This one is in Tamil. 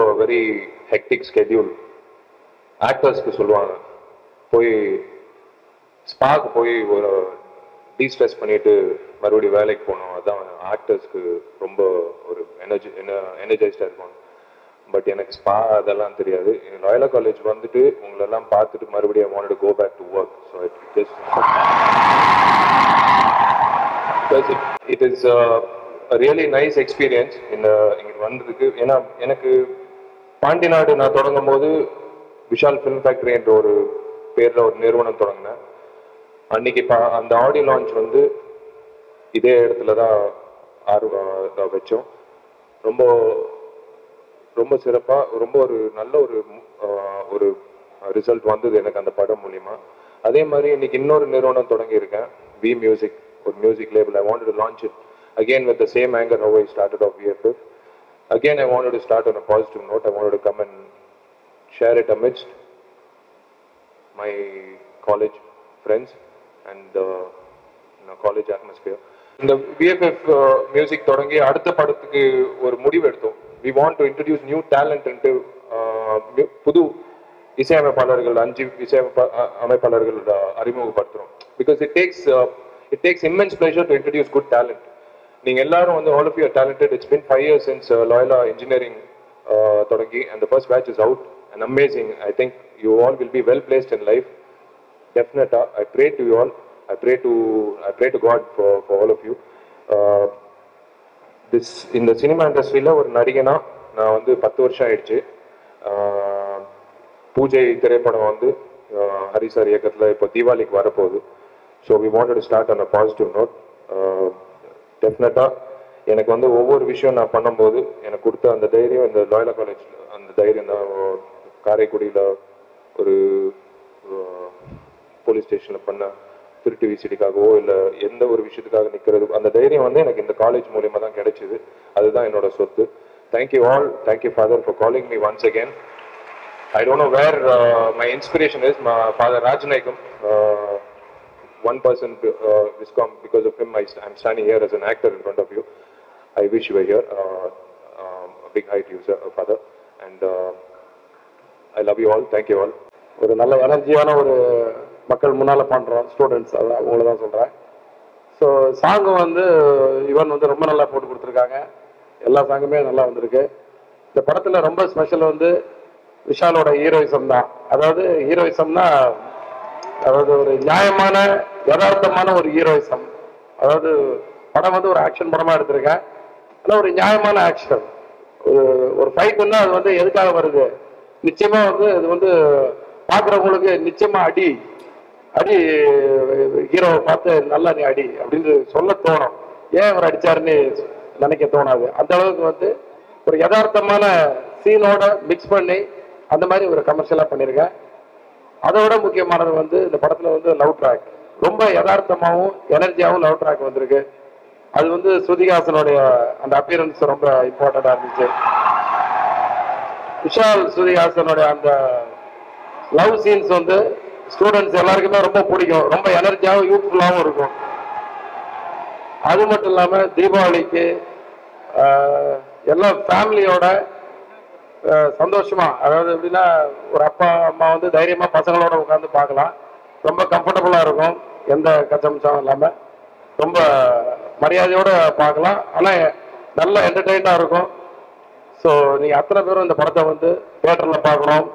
அ வெரி ஹெக்டிக் ஸ்கெட்யூல் ஆக்டர்ஸ்க்கு சொல்லுவாங்க போய் ஸ்பாக்கு போய் ஒரு டீஸ்ட்ரெஸ் பண்ணிட்டு மறுபடியும் வேலைக்கு போகணும். அதான் ஆக்டர்ஸ்க்கு ரொம்ப ஒரு எனர்ஜி எனர்ஜைஸ்டாக இருக்கும் பட் எனக்கு ஸ்பா அதெல்லாம் தெரியாது. லாயலா காலேஜ் வந்துட்டு உங்களெல்லாம் பார்த்துட்டு மறுபடியும் wanted go back to work so it just it is really nice experience இந்த இங்கே வந்ததுக்கு ஏன்னா எனக்கு பாண்டி நாடு நான் தொடங்கும் போது விஷால் ஃபிலிம் ஃபேக்டரி என்ற ஒரு பேரில் ஒரு நிறுவனம் தொடங்கினேன். அன்னைக்கு பா- அந்த ஆடியோ லான்ச் வந்து இதே இடத்துல தான் ஆர்வம் வச்சோம். ரொம்ப ரொம்ப சிறப்பாக ரொம்ப ஒரு நல்ல ஒரு ஒரு ரிசல்ட் வந்தது எனக்கு அந்த படம் மூலிமா அதே மாதிரி இன்னைக்கு இன்னொரு நிறுவனம் தொடங்கியிருக்கேன். வி மியூசிக் ஒரு music label I want to launch it again with the same anchor how I started off VFF Again, I wanted to start on a positive note I wanted to come and share it amidst my college friends and the you know, college atmosphere. இந்த விஎஃப்எஃப் மியூசிக் தொடங்கி அடுத்த படத்துக்கு ஒரு முடிவு எடுத்தோம். We want to introduce new talent புது இசையமைப்பாளர்கள் அஞ்சு இசையமைப்பா அமைப்பாளர்கள் அறிமுகப்படுத்துகிறோம் அறிமுகப்படுத்துறோம். Because it takes it takes immense pleasure to introduce good talent நீங்கள் எல்லாரும் வந்து all of your talented it's been five years since Loyola engineering தொடங்கி and first batch is out and amazing I think you all will be well placed in life டெஃபினட்டாக I pray to you all I pray to I pray to God for for all of you this இந்த சினிமா இண்டஸ்ட்ரியில் ஒரு நடிகனாக நான் வந்து பத்து வருஷம் ஆயிடுச்சு. பூஜை திரைப்படம் வந்து ஹரிசார் ஹரி சார் இப்போ தீபாவளிக்கு வரப்போகுது. So we wanted to start on a positive note டெஃபினட்டாக எனக்கு வந்து ஒவ்வொரு விஷயம் நான் பண்ணும்போது எனக்கு கொடுத்த அந்த தைரியம் இந்த லாயலா காலேஜ் அந்த தைரியம் தான். காரைக்குடியில் ஒரு போலீஸ் ஸ்டேஷனில் பண்ண திருட்டு விசிடிக்காகவோ இல்லை எந்த ஒரு விஷயத்துக்காக நிற்கிறது அந்த தைரியம் வந்து எனக்கு இந்த காலேஜ் மூலியமாக தான் கிடைச்சிது. அதுதான் என்னோட சொத்து. Thank you all thank you father for calling me once again I don't know where my inspiration is my father Rajnayagam one person, uh, Viscom, because of him, I, I'm standing here as an actor in front of you. I wish you were here. Uh, um, a big hi to you, sir, uh, father. And uh, I love you all. Thank you all. ஒரு நல்ல எனர்ஜியான ஒரு மக்கள் முன்னால் பண்ணுறோம் ஸ்டூடெண்ட்ஸ் அதான் அவங்கள தான் சொல்கிறேன் ஸோ சாங்கு வந்து இவன் வந்து ரொம்ப நல்லா போட்டு கொடுத்துருக்காங்க எல்லா சாங்குமே நல்லா வந்திருக்கு இந்த படத்தில் ரொம்ப ஸ்பெஷல் வந்து விஷாலோட ஹீரோயிசம் தான் அதாவது ஹீரோயிசம்னா அதாவது ஒரு நியாயமான யதார்த்தமான ஒரு ஹீரோயிசம் அதாவது படம் வந்து ஒரு ஆக்ஷன் படமா எடுத்திருக்கேன். ஆனால் ஒரு நியாயமான ஆக்ஷன் ஒரு ஒரு ஃபைட்னா அது வந்து எதுக்காக வருது? நிச்சயமா வந்து இது வந்து பார்க்குறவங்களுக்கு நிச்சயமா அடி. அடி ஹீரோவை பார்த்து நல்லா நீ அடி அப்படின்னு சொல்ல தோணும். ஏன் அவர் அடிச்சாருன்னு நினைக்க தோணாது. அந்த அளவுக்கு வந்து ஒரு யதார்த்தமான சீனோட மிக்ஸ் பண்ணி அந்த மாதிரி ஒரு கமர்ஷியலாக பண்ணியிருக்கேன் அதோட முக்கியமானது வந்து இந்த படத்தில் வந்து லவ் ட்ராக். ரொம்ப யதார்த்தமாகவும் எனர்ஜியாகவும் லவ் ட்ராக் வந்திருக்கு. அது வந்து ஸ்ருதிஹாசனுடைய அந்த அப்பியரன்ஸ் ரொம்ப இம்பார்ட்டண்டா இருந்துச்சு. விஷால் ஸ்ருதிஹாசனுடைய அந்த லவ் சீன்ஸ் வந்து ஸ்டூடெண்ட்ஸ் எல்லாருக்குமே ரொம்ப பிடிக்கும். ரொம்ப எனர்ஜியாகவும் யூத்ஃபுல்லாகவும் இருக்கும். அது மட்டும் இல்லாமல் தீபாவளிக்கு எல்லா ஃபேமிலியோட சந்தோஷமா அதாவது எப்படின்னா ஒரு அப்பா அம்மா வந்து தைரியமாக பசங்களோட உட்காந்து பார்க்கலாம். ரொம்ப கம்ஃபர்டபுளாக இருக்கும். எந்த கச்சமிச்சம் இல்லாம ரொம்ப மரியாதையோட பார்க்கலாம். ஆனா நல்ல என்டர்டெயினா இருக்கும். ஸோ நீங்க அத்தனை பேரும் இந்த படத்தை வந்து தியேட்டர்ல பார்க்கணும்.